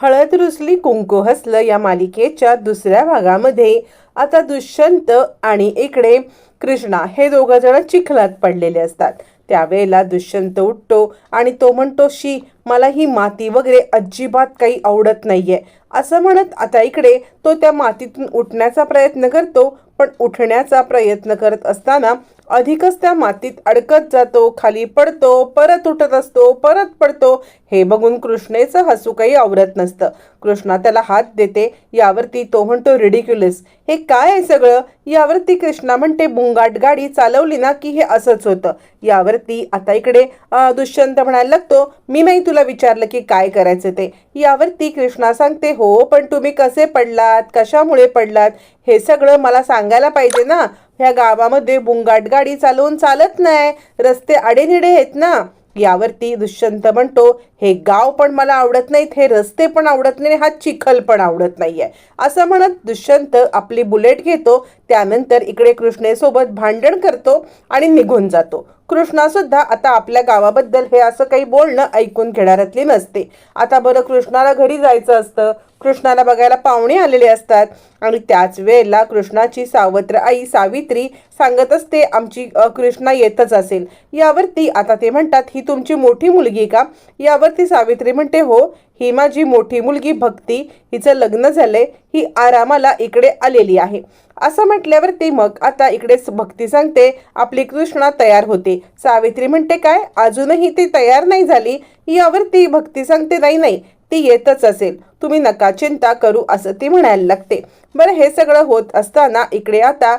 हळद रुसली कुंकू हसलं या मालिकेच्या दुसऱ्या भागामध्ये. आता दुष्यंत आणि इकडे कृष्णा हे दोघं जण चिखलात पडलेले असतात. त्यावेळेला दुष्यंत उठतो आणि तो म्हणतो शी मला ही माती वगैरे अजिबात काही आवडत नाहीये. असं म्हणत आता इकडे तो त्या मातीतून उठण्याचा प्रयत्न करतो पण उठण्याचा प्रयत्न करत असताना अधिकच त्या मातीत अडकत जातो खाली पडतो परत उठत असतो परत पडतो. हे बघून कृष्णेचं हसू काही आवरत नसतं. कृष्णा त्याला हात देते यावरती तो म्हणतो रिडिक्युलस हे काय आहे सगळं? यावरती कृष्णा म्हणते बुंगाट गाडी चालवली ना की हे असंच होतं. यावरती आता इकडे दुष्यंत म्हणायला लागतो मी नाही तुला विचारलं की काय करायचं ते. यावरती कृष्णा सांगते हो पण तुम्ही कसे पडलात? कशामुळे पडलात? हे सगळं मला सांगायला पाहिजे ना. ह्या गावामध्ये बुंगाट गाडी चालवून चालत नाही. रस्ते आडेनिडे आहेत ना? यावरती दुष्यंत म्हणतो हे गाव पण मला आवडत नाहीत हे रस्ते पण आवडत नाही हा चिखल पण आवडत नाही आहे असं म्हणत दुष्यंत आपली बुलेट घेतो त्यानंतर इकडे कृष्णेसोबत भांडण करतो आणि निघून जातो. कृष्णासुद्धा आता आपल्या गावाबद्दल हे असं काही बोलणं ऐकून घेणाऱ्यातली नसते. आता बरं कृष्णाला घरी जायचं असतं. कृष्णाला बघायला पाहुणे आलेले असतात. आणि त्याच वेळेला कृष्णाची सावत्र आई सावित्री सांगत असते आमची कृष्णा येतच असेल. यावरती आता ते म्हणतात ही तुमची मोठी मुलगी का? यावरती सावित्री म्हणते हो ही माझी मोठी मुलगी भक्ती हिचं लग्न झालंय ही आरामाला इकडे आलेली आहे. असं म्हटल्यावरती मग आता इकडे भक्ती सांगते आपली कृष्णा तयार होते. सावित्री म्हणते काय? अजूनही ती तयार नाही झाली? यावरती भक्ती सांगते नाही नाही ती येतच असेल. तुम्ही नका चिंता करू असं ती म्हणायला लागते. बरं हे सगळं होत असताना इकडे आता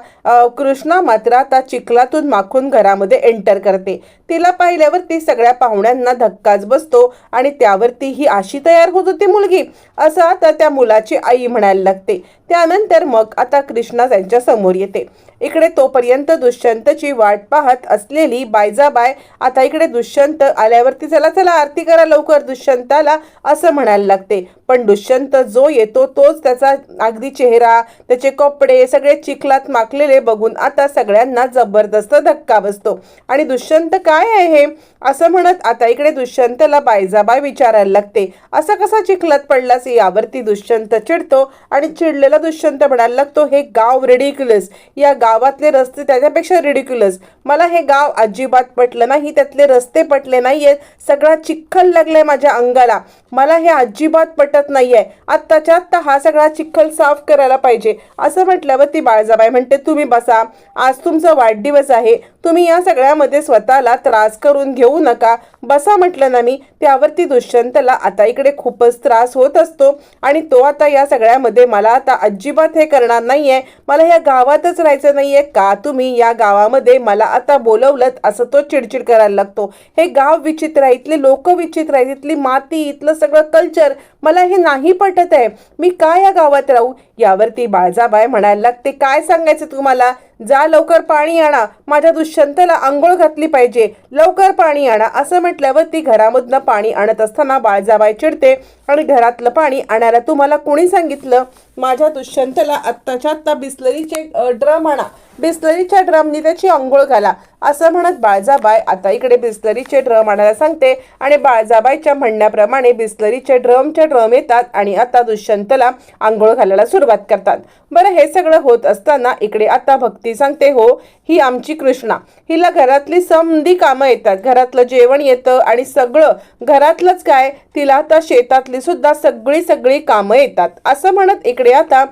कृष्णा मात्र आता चिखलातून माखून घरामध्ये एंटर करते. तिला पाहिल्यावरती सगळ्या पाहुण्यांना धक्काच बसतो आणि त्यावरती ही अशी तयार होत होती मुलगी. असं आता त्या मुलाची आई म्हणायला लागते. त्यानंतर मग आता कृष्णा त्यांच्यासमोर येते. इकडे तोपर्यंत दुष्यंतची वाट पाहत असलेली बायजाबाय आता इकडे दुष्यंत आल्यावरती चला चला आरती करा लवकर दुष्यंताला असं म्हणायला लागते. पण दुष्यंत जो येतो तोच त्याचा अगदी चेहरा त्याचे कपडे सगळे चिखलात माखलेले बघून आता सगळ्यांना जबरदस्त धक्का बसतो. आणि दुष्यंत काय आहे असं म्हणत आता इकडे दुष्यंतला बायजाबाय विचारायला लागते. असं कसा चिखलात पडलास? यावरती दुष्यंत चिडतो आणि चिडलेला दुष्यंत म्हणायला लागतो हे गाव रिडिक्युलस या गावातले रस्ते त्याच्यापेक्षा रिडिक्युलस मला हे गाव अजिबात पटलं नाही त्यातले रस्ते पटले नाही आहेत सगळा चिखल लागलाय माझ्या अंगाला. मला हे अजिबात पटत नाही आहे आत्ताच्या आत्ता हा सगळा चिखल साफ करायला पाहिजे. असं म्हटल्यावर ती बाळजाबाई म्हणते तुम्ही बसा. आज तुमचा वाढदिवस आहे. तुम्ही या सगळ्यामध्ये स्वतःला त्रास करून घेऊ नका. बसा म्हटलं ना मी त्यावरती दुष्यंतला आता इकडे खूपच त्रास होत असतो. आणि तो आता या सगळ्यामध्ये मला आता अजिबात हे करणार नाही आहे मला या गावातच राहायचं नाही आहे का तुम्ही या गावामध्ये मला आता बोलवलं असं तो चिडचिड करायला लागतो. हे गाव विचित्र आहे इथले लोक विचित्र आहेत इथली माती इथलं सगळं कल्चर मला हे नाही पटत आहे. मी का या गावात राहू? यावरती बाळजाबाय म्हणायला लागते काय सांगायचं तुम्हाला? जा लवकर पाणी आणा. माझ्या दुष्यंतला आंघोळ घातली पाहिजे. लवकर पाणी आणा. असं म्हटल्यावर ती घरामधनं पाणी आणत असताना बाळजाबाई चिडते आणि घरातलं पाणी आणायला तुम्हाला कोणी सांगितलं? माझ्या दुष्यंतला आत्ताच्या आत्ता बिस्लरीचे ड्रम आणा. बिस्लरीच्या ड्रमनी त्याची आंघोळ घाला. असं म्हणत बाळजाबाई आता इकडे बिस्लरीचे ड्रम आणायला सांगते आणि बाळजाबाईच्या म्हणण्याप्रमाणे बिस्लरीचे ड्रमचे ड्रम येतात आणि आता दुष्यंतला आंघोळ घालायला सुरुवात करतात. बरं हे सगळं होत असताना इकडे आता भक्ती सांगते हो ही आमची कृष्णा. हिला घरातली समधी कामं येतात. घरातलं जेवण येतं आणि सगळं घरातलंच काय? तिला आता शेतातली सुद्धा सगळी सगळी कामं येतात. असं म्हणत इकडे आता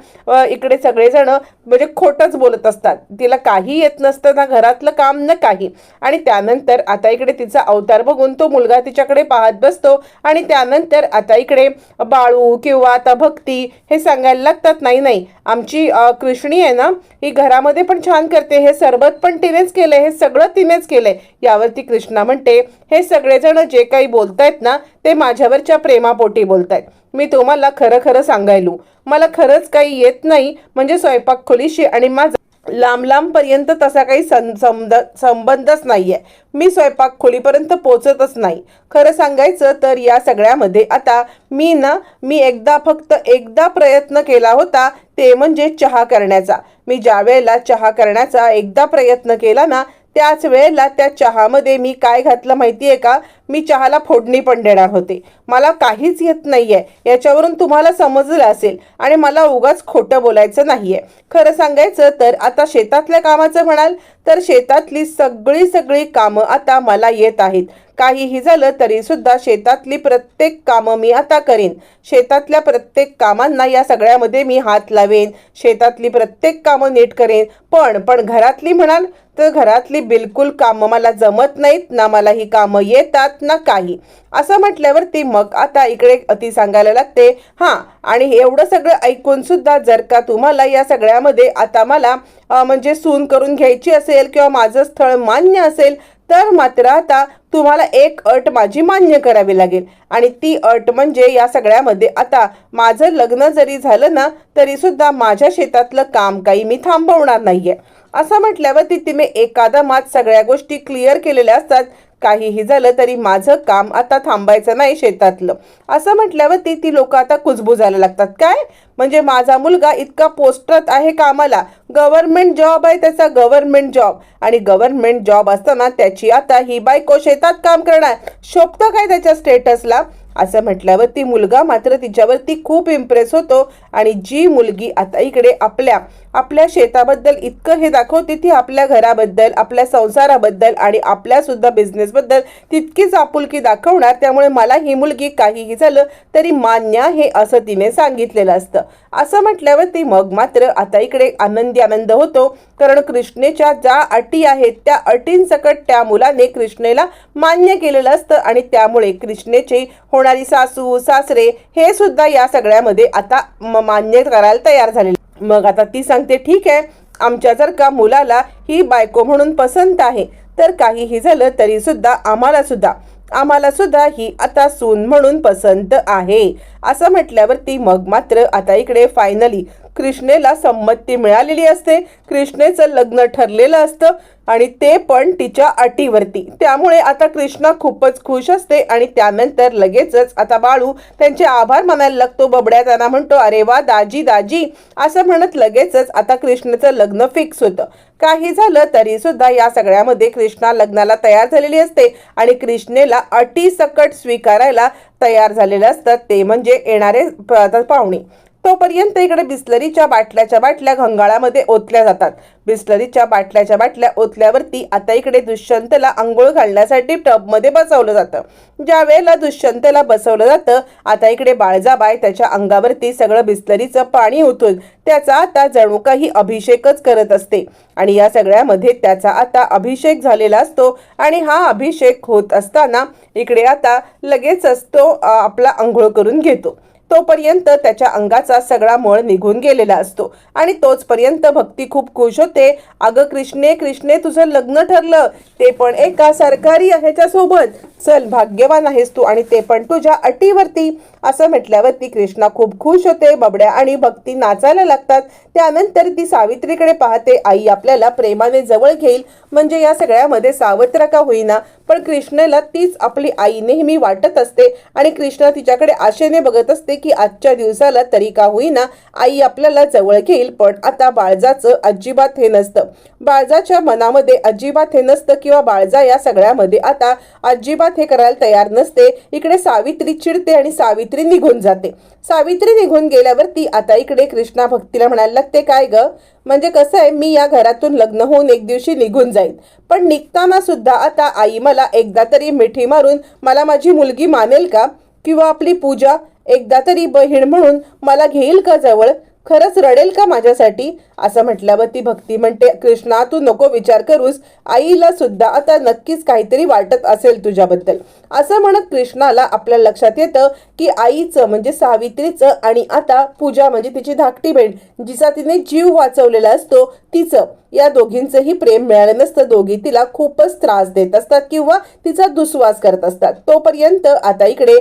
इकडे सगळेजण म्हणजे खोटंच बोलत असतात. तिला काही येत नसतं ना घरातलं काम न काही. आणि त्यानंतर आता इकडे तिचा अवतार बघून तो मुलगा तिच्याकडे पाहत बसतो. आणि त्यानंतर आता इकडे बाळू किंवा आता भक्ती हे सांगायला लागतात नाही नाही आमची कृष्णी आहे ना ही घरामध्ये पण छान करते हे सरबत पण तिनेच केलंय हे सगळं तिनेच केलंय. यावरती कृष्णा म्हणते हे सगळेजण जे काही बोलतायत ना ते माझ्यावरच्या प्रेमापोटी बोलतायत. मी तुम्हाला खरं खरं सांगायलो. मला खरंच काही येत नाही म्हणजे स्वयंपाक खोलीशी आणि माझा लांब लांबपर्यंत तसा काही सं संबंध संबंधच नाहीये. मी स्वयंपाक खोलीपर्यंत पोचतच नाही. खरं सांगायचं तर या सगळ्यामध्ये आता मी ना मी एकदा फक्त एकदा प्रयत्न केला होता ते म्हणजे चहा करण्याचा. मी ज्या वेळेला चहा करण्याचा एकदा प्रयत्न केला ना त्याच वेळेला त्या चहामध्ये मी काय घातलं माहिती आहे का? मी चहाला फोडणी पण देणार होते. मला काहीच येत नाही आहे याच्यावरून तुम्हाला समजलं असेल. आणि मला उगाच खोटं बोलायचं नाही आहे खरं सांगायचं तर आता शेतातल्या कामाचं म्हणाल तर शेतातली सगळी सगळी कामं आता मला येत आहेत. काहीही झालं तरीसुद्धा शेतातली प्रत्येक कामं मी आता करेन. शेतातल्या प्रत्येक कामांना या सगळ्यामध्ये मी हात लावेन. शेतातली प्रत्येक कामं नीट करेन. पण पण घरातली म्हणाल तर घरातली बिलकुल कामं मला जमत नाहीत ना मला ही कामं येतात ना काही. असं म्हटल्यावर ती मग आता इकडे अति सांगायला लागते हां आणि एवढं सगळं ऐकून सुद्धा जर का तुम्हाला या सगळ्यामध्ये आता मला म्हणजे सून करून घ्यायची असेल किंवा माझं स्थळ मान्य असेल तर मात्र आता तुम्हाला एक अट माझी मान्य करावी लागेल. आणि ती अट म्हणजे या सगळ्यामध्ये आता माझं लग्न जरी झालं ना तरी सुद्धा माझ्या शेतातलं काम काही मी थांबवणार नाहीये. असं म्हटल्यावरती तिने एकादमात सगळ्या गोष्टी क्लिअर केलेल्या असतात. काहीही झालं तरी माझं काम आता थांबायचं नाही शेतातलं. असं म्हटल्यावरती ती लोक आता कुजबुजायला लागतात. काय? म्हणजे माझा मुलगा इतका पोस्टात आहे कामाला. गव्हर्नमेंट जॉब आहे त्याचा गव्हर्नमेंट जॉब. आणि गव्हर्नमेंट जॉब असताना त्याची आता ही बायको शेतात काम करणार. शोभतं काय त्याच्या स्टेटसला असं म्हटल्यावर ती मुलगा मात्र तिच्यावरती खूप इम्प्रेस होतो आणि जी मुलगी आता इकडे आपल्या आपल्या शेताबद्दल इतकं हे दाखवते ती आपल्या घराबद्दल आपल्या संसाराबद्दल आणि आपल्यासुद्धा बिझनेसबद्दल तितकीच आपुलकी दाखवणार. त्यामुळे मला ही मुलगी काहीही झालं तरी मान्य आहे असं तिने सांगितलेलं असतं. असं म्हटल्यावर ती मग मात्र आता इकडे आनंदी आनंद होतो. कारण कृष्णेच्या ज्या अटी आहेत त्या अटींसकट त्या मुलाने कृष्णेला मान्य केलेलं असतं आणि त्यामुळे कृष्णेची होणारी सासू सासरे हे सुद्धा या सगळ्यामध्ये आता म- मान्य करायला तयार झालेले मग आता ती सांगते ठीक आहे आमच्या जर का मुलाला ही बायको म्हणून पसंत आहे तर काहीही झालं तरी सुद्धा आम्हाला सुद्धा आम्हाला सुद्धा ही आता सून म्हणून पसंत आहे. असं म्हटल्यावरती मग मात्र आता इकडे फायनली कृष्णेला संमती मिळालेली असते. कृष्णेचं लग्न ठरलेलं असतं आणि ते पण तिच्या अटीवरती. त्यामुळे आता कृष्णा खूपच खुश असते आणि त्यानंतर लगेचच आता बाळू त्यांचे आभार मानायला लागतो. बबड्या त्यांना म्हणतो अरे वा दाजी दाजी. असं म्हणत लगेचच आता कृष्णाचं लग्न फिक्स होतं. काही झालं तरी सुद्धा या सगळ्यामध्ये कृष्णा लग्नाला तयार झालेली असते आणि कृष्णेला अटी सकट स्वीकारायला तयार झालेलं असतात ते म्हणजे येणारे पाहुणे. तोपर्यंत इकडे बिस्लरीच्या बाटल्याच्या बाटल्या घंगाळामध्ये ओतल्या जातात. बिस्लरीच्या बाटल्याच्या बाटल्या ओतल्यावरती आता इकडे दुष्यंतला आंघोळ घालण्यासाठी टबमध्ये बसवलं जातं. ज्या वेळेला दुष्यंतला बसवलं जातं आता इकडे बाळजाबाय त्याच्या अंगावरती सगळं बिस्लरीचं पाणी ओतून त्याचा आता जणू काही अभिषेकच करत असते. आणि या सगळ्यामध्ये त्याचा आता अभिषेक झालेला असतो आणि हा अभिषेक होत असताना इकडे आता लगेचच तो आपला आंघोळ करून घेतो. तोपर्यंत त्याच्या अंगाचा सगळा मळ निघून गेलेला असतो. आणि तोचपर्यंत भक्ती खूप खुश होते. अगं कृष्णे कृष्णे तुझं लग्न ठरलं. ते पण एका सरकारी ह्याच्यासोबत चल भाग्यवान आहेस तू आणि ते पण तुझ्या अटीवरती. असं म्हटल्यावरती कृष्णा खूप खुश होते. बबड्या आणि भक्ती नाचायला लागतात. त्यानंतर ती सावित्रीकडे पाहते आई आपल्याला प्रेमाने जवळ घेईल. म्हणजे या सगळ्यामध्ये सावत्र का होईना? पण कृष्णेला तीच आपली आई नेहमी वाटत असते आणि कृष्ण तिच्याकडे आशेने बघत असते की आजच्या दिवसाला तरी का होईना आई आपल्याला जवळ घेईल पण आता बाळजाचं अजिबात हे नसतं. बाळजाच्या मनामध्ये अजिबात हे नसतं किंवा बाळजा या सगळ्यामध्ये आता अजिबात हे करायला तयार नसते. इकडे सावित्री चिडते आणि सावित्री निघून जाते. सावित्री निघून गेल्यावरती आता इकडे कृष्णा भक्तीला म्हणायला लागते काय ग? म्हणजे कसं आहे मी या घरातून लग्न होऊन एक दिवशी निघून जाईन. पण निघताना सुद्धा आता आई मला एकदा तरी मिठी मारून मला माझी मुलगी मानेल का? किंवा आपली पूजा एकदा तरी बहीण म्हणून मला घेईल का जवळ? खरंच रडेल का माझ्यासाठी? असं म्हटल्यावर ती भक्ती म्हणते कृष्णा तू नको विचार करूस. आईला सुद्धा आता नक्कीच काहीतरी वाटत असेल तुझ्याबद्दल. असं म्हणत कृष्णाला आपल्या लक्षात येतं की आईचं म्हणजे सावित्रीचं आणि आता पूजा म्हणजे तिची धाकटी बहीण जिचा तिने जीव वाचवलेला असतो तिचं. या दोघींचंही प्रेम मिळालं नसतं. दोघी तिला खूपच त्रास देत असतात किंवा तिचा दुस्वास करत असतात. तोपर्यंत आता इकडे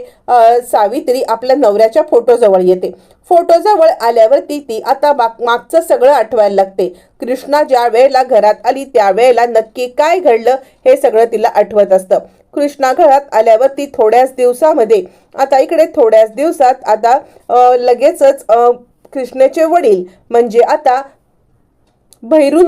सावित्री आपल्या नवऱ्याच्या फोटोजवळ येते. फोटोजवळ आल्यावरती ती आता मागचं सगळं आठवायला लागते. कृष्णा ज्या वेळेला घरात आली त्यावेळेला नक्की काय घडलं हे सगळं तिला आठवत असतं. कृष्णा घरात आल्यावर ती थोड्याच दिवसामध्ये आता इकडे थोड्याच दिवसात आता लगेचच कृष्णेचे वडील म्हणजे आता भैरू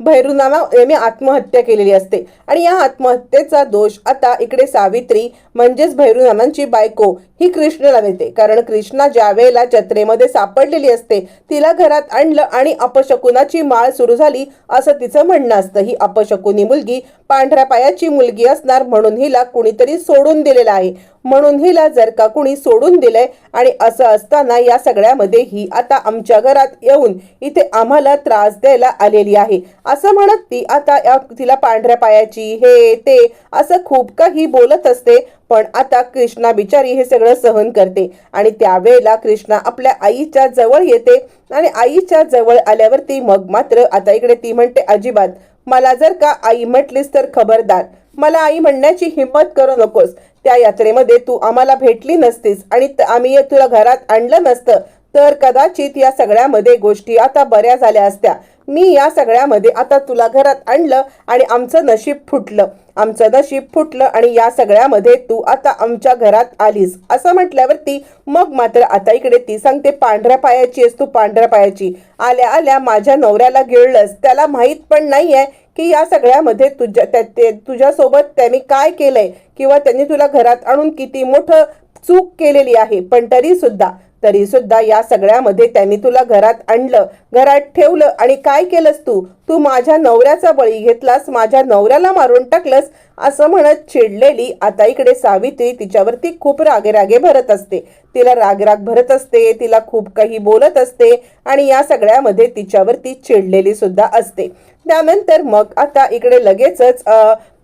नाना यांनी आत्महत्या केलेली असते. आणि या आत्महत्येचा दोष आता इकडे सावित्री म्हणजेच भैरुनानांची बायको ही कृष्णाला देते. कारण कृष्णा ज्या वेळेला जत्रेमध्ये सापडलेली असते तिला घरात आणलं आणि अपशकुनाची माळ सुरू झाली असं तिचं म्हणणं असतं. ही अपशकुनी मुलगी पांढऱ्या पायाची मुलगी असणार म्हणून हिला कुणीतरी सोडून दिलेलं आहे. म्हणून हिला जर का कुणी सोडून दिलंय आणि असं असताना या सगळ्यामध्ये ही आता आमच्या घरात येऊन इथे आम्हाला त्रास द्यायला आलेली आहे. असं म्हणत ती आता या- तिला पांढऱ्या पायाची हे ते असं खूप काही बोलत असते. पण आता कृष्णा बिचारी हे सगळं सहन करते. आणि त्यावेळेला कृष्णा आपल्या आईच्या जवळ येते. आणि आईच्या जवळ आल्यावरती मग मात्र आता इकडे ती म्हणते अजिबात मला जर का आई म्हटलीस तर खबरदार. मला आई म्हणण्याची हिंमत करू नकोस. त्या यात्रेमध्ये तू आम्हाला भेटली नसतीस आणि आम्ही तुला घरात आणलं नसतं. तर कदाचित या सगळ्यामध्ये गोष्टी आता बऱ्या झाल्या असत्या. मी या सगळ्यामध्ये आता तुला घरात आणलं आणि आमचं नशीब फुटलं. आमचं नशीब फुटलं आणि या सगळ्यामध्ये तू आता आमच्या घरात आलीस. असं म्हटल्यावरती मग मात्र आता इकडे ती सांगते पांढऱ्या पायाची आहेस तू पांढऱ्या पायाची. आल्या आल्या माझ्या नवऱ्याला गिळलंस. त्याला माहीत पण नाही आहे की या सगळ्यामध्ये तुझ्या त्या- ते- तुझ्यासोबत त्यांनी काय केलंय किंवा त्यांनी तुला घरात आणून किती मोठं चूक केलेली आहे. पण तरी सुद्धा तरी सुद्धा या सगळ्यामध्ये त्यांनी तुला घरात आणलं घरात ठेवलं आणि काय केलंस तू? तू माझ्या नवऱ्याचा बळी घेतलास माझ्या नवऱ्याला मारून टाकलंस असं म्हणत चिडलेली आता इकडे सावित्री तिच्यावरती खूप रागे रागे भरत असते. तिला राग राग भरत असते तिला खूप काही बोलत असते आणि या सगळ्यामध्ये तिच्यावरती चिडलेली सुद्धा असते. त्यानंतर मग आता इकडे लगेचच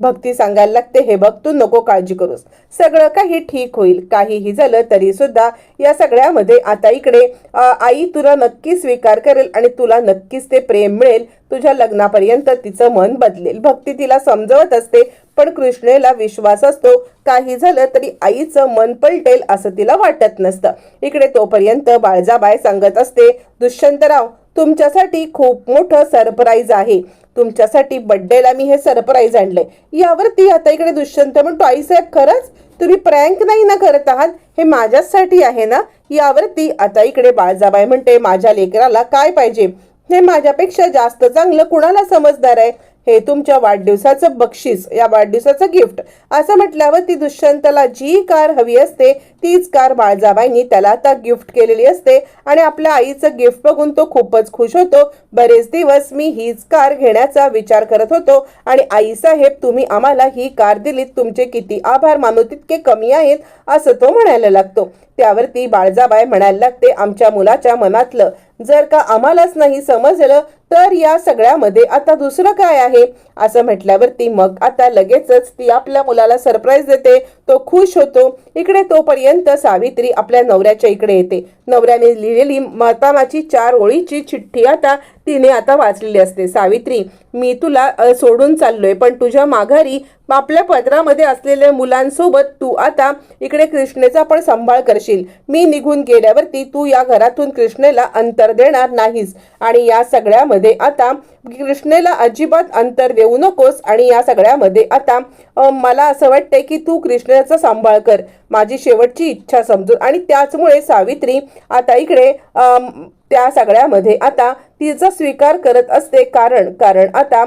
भक्ती सांगायला लागते हे बघ तू नको काळजी करूस. सगळं काही ठीक होईल. काहीही झालं तरी सुद्धा या सगळ्यामध्ये आता इकडे आई तुला नक्की स्वीकार करेल आणि तुला नक्कीच ते प्रेम मिळेल. तुझ्या लग्नापर्यंत तिचं मन बदलेल. भक्ती तिला समजवत असते पण कृष्णेला विश्वास असतो काही झालं तरी आईचं मन पलटेल असं तिला वाटत नसतं. इकडे तोपर्यंत बाळजाबाई सांगत असते दुष्यंतराव तुमच्यासाठी खूप मोठं सरप्राईज आहे. तुमच्यासाठी बड्डेला मी हे सरप्राईज आणलंय. यावरती आता इकडे दुष्यंत म्हणतो आईसाहेब खरंच? तुम्ही प्रँक नाही ना करत आहात? हे माझ्याचसाठी आहे ना? यावरती आता इकडे बाळजाबाई म्हणते माझ्या लेकराला काय पाहिजे? हे माझ्यापेक्षा जास्त चांगलं कुणाला समजणार आहे? हे तुमच्या वाढदिवसाचं बक्षीस या वाढदिवसाचं गिफ्ट. असं म्हटल्यावर ती दुष्यंतला जी कार हवी असते तीच कार बाळजाबाईंनी त्याला आता गिफ्ट केलेली असते. आणि आपल्या आईचं गिफ्ट बघून तो खूपच खुश होतो. बरेच दिवस मी हीच कार घेण्याचा विचार करत होतो. आणि आई साहेब तुम्ही आम्हाला ही कार दिलीत तुमचे किती आभार मानू तितके कमी आहेत असं तो म्हणायला लागतो. त्यावरती बाळजाबाई म्हणायला लागते आमच्या मुलाच्या मनातलं जर का आम्हालाच नाही समजलं तर या सगळ्यामध्ये आता दुसरं काय आहे? असं म्हटल्यावरती मग आता लगेचच ती आपल्या मुलाला सरप्राईज देते. तो खुश होतो. इकडे तोपर्यंत सावित्री आपल्या नवऱ्याच्या इकडे येते. नवऱ्याने लिहिलेली मातामाची चार ओळीची चिठ्ठी आता तिने आता वाचलेली असते. सावित्री मी तुला सोडून चाललोय पण तुझ्या माघारी आपल्या पदरामध्ये असलेल्या मुलांसोबत तू आता इकडे कृष्णेचा पण सांभाळ करशील. मी निघून गेल्यावरती तू या घरातून कृष्णेला अंतर देणार नाहीस. आणि या सगळ्यामध्ये आता कृष्णेला अजिबात अंतर देऊ नकोस. आणि या सगळ्यामध्ये आता मला असं वाटतंय की तू कृष्णाचा सांभाळ कर. माझी शेवटची इच्छा समजून. आणि त्याचमुळे सावित्री आता इकडे त्या सगळ्यामध्ये आता तिचा स्वीकार करत असते. कारण कारण आता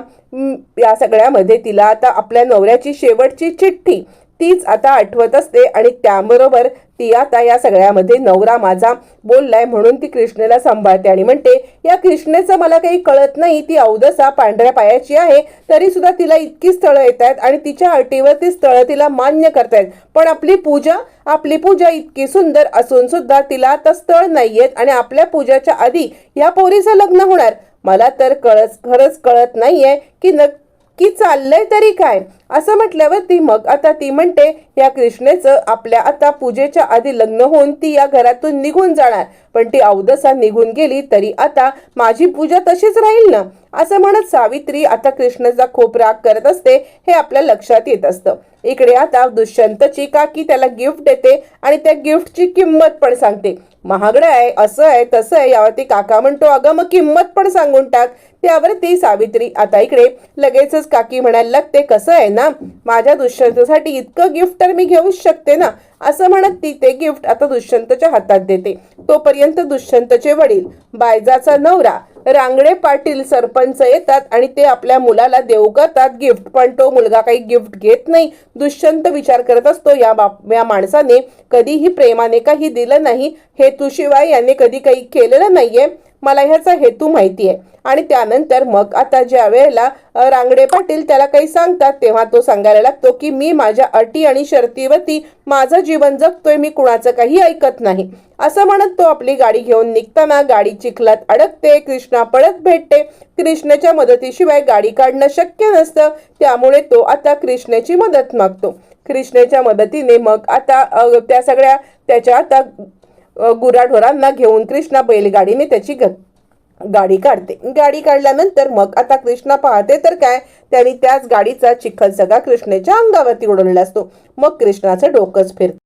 या सगळ्यामध्ये तिला आता आपल्या नवऱ्याची शेवटची चिठ्ठी तीच आता आठवत असते आणि त्याबरोबर ती आता या सगळ्यामध्ये नवरा माझा बोललाय म्हणून ती कृष्णेला सांभाळते आणि म्हणते या कृष्णेचं मला काही कळत नाही ती अवदसा पांढऱ्या पायाची आहे तरी सुद्धा तिला इतकी स्थळं येत आहेत आणि तिच्या अटीवर ती स्थळं तिला मान्य करतायत. पण आपली पूजा आपली पूजा इतकी सुंदर असून सुद्धा तिला आता स्थळ नाहीयेत आणि आपल्या पूजाच्या आधी या पोरीचं लग्न होणार. मला तर कळच खरंच कळत नाहीये की नक्की की चाललंय तरी काय? असं म्हटल्यावर ती मग आता ती म्हणते या कृष्णेचं आपल्या आता पूजेच्या आधी लग्न होऊन ती या घरातून निघून जाणार. पण ती अवदसा निघून गेली तरी आता माझी पूजा तशीच राहील ना? असं म्हणत सावित्री आता कृष्णाचा खूप राग करत असते हे आपल्या लक्षात येत असतं. इकडे आता दुष्यंतची काकी त्याला गिफ्ट देते आणि त्या गिफ्टची किंमत पण सांगते. महागडं आहे असं आहे तसं आहे यावरती काका म्हणतो अगं मग किंमत पण सांगून टाक. त्यावर ती सावित्री आता इकडे. लगेचच काकी म्हणायला लागते कसं आहे ना माझ्या दुष्यंतसाठी इतकं गिफ्ट तर मी घेऊच शकते ना. असं म्हणत ती ते गिफ्ट आता दुष्यंतच्या हातात देते. तोपर्यंत दुष्यंतचे वडील बायजाचा नवरा रांगडे पाटील सरपंच येतात आणि ते आपल्या मुलाला देऊ करतात गिफ्ट. पण तो मुलगा काही गिफ्ट घेत नाही. दुष्यंत विचार करत असतो या बाप या माणसाने कधीही प्रेमाने काही दिलं नाही. हेतूशिवाय याने कधी काही केलेलं नाहीये. मला ह्याचा हेतू माहिती आहे आणि त्यानंतर मग आता ज्या वेळेला रांगडे पाटील त्याला काही सांगतात तेव्हा तो सांगायला लागतो की मी माझ्या अटी आणि शर्तीवरती माझं जीवन जगतोय. मी कुणाचं काही ऐकत नाही. असं म्हणत तो आपली गाडी घेऊन निघताना गाडी चिखलात अडकते कृष्णा पळत भेटते. कृष्णाच्या मदतीशिवाय गाडी काढणं शक्य नसतं त्यामुळे तो आता कृष्णाची मदत मागतो. कृष्णाच्या मदतीने मग आता त्या सगळ्या त्याच्या आता गुराढोरांना घेऊन कृष्णा बैलगाडीने त्याची ग गाडी काढते. गाडी काढल्यानंतर मग आता कृष्णा पाहते तर काय त्याने त्याच गाडीचा चिखल सगळा कृष्णेच्या अंगावरती उडवलेला असतो. मग कृष्णाचं डोकंच फिरतं.